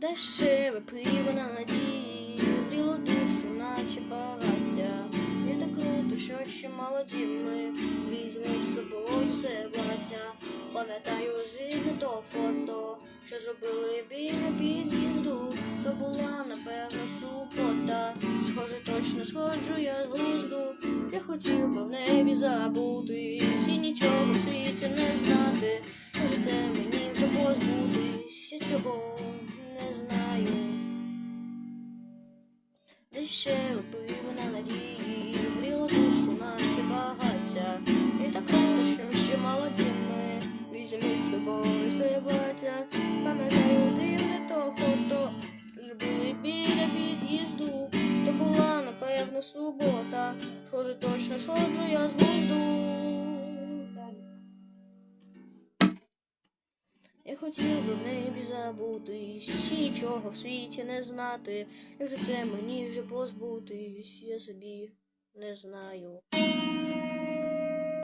Дещеве пиво на надії, гріло душу, наче багаття. І так круто, що ще молоді ми візьми з собою все плаття. Пам'ятаю звідно то фото, що зробили біля під'їзду. То була, напевно, субота. Схоже, точно сходжу я з глузду. Я хотів би в небі забути, Дещеве пиво на надії, гріло душу, наче багаття. І так рано, що ще молоді ми візьми з собою своє батя. Пам'ятаю дивне то фото, любили біля під'їзду. То була, напевно, субота. Схоже, точно сходжу я з глузду. Я хотів би в небі забутись, і нічого в світі не знати. Як же це мені вже позбутись, я собі не знаю.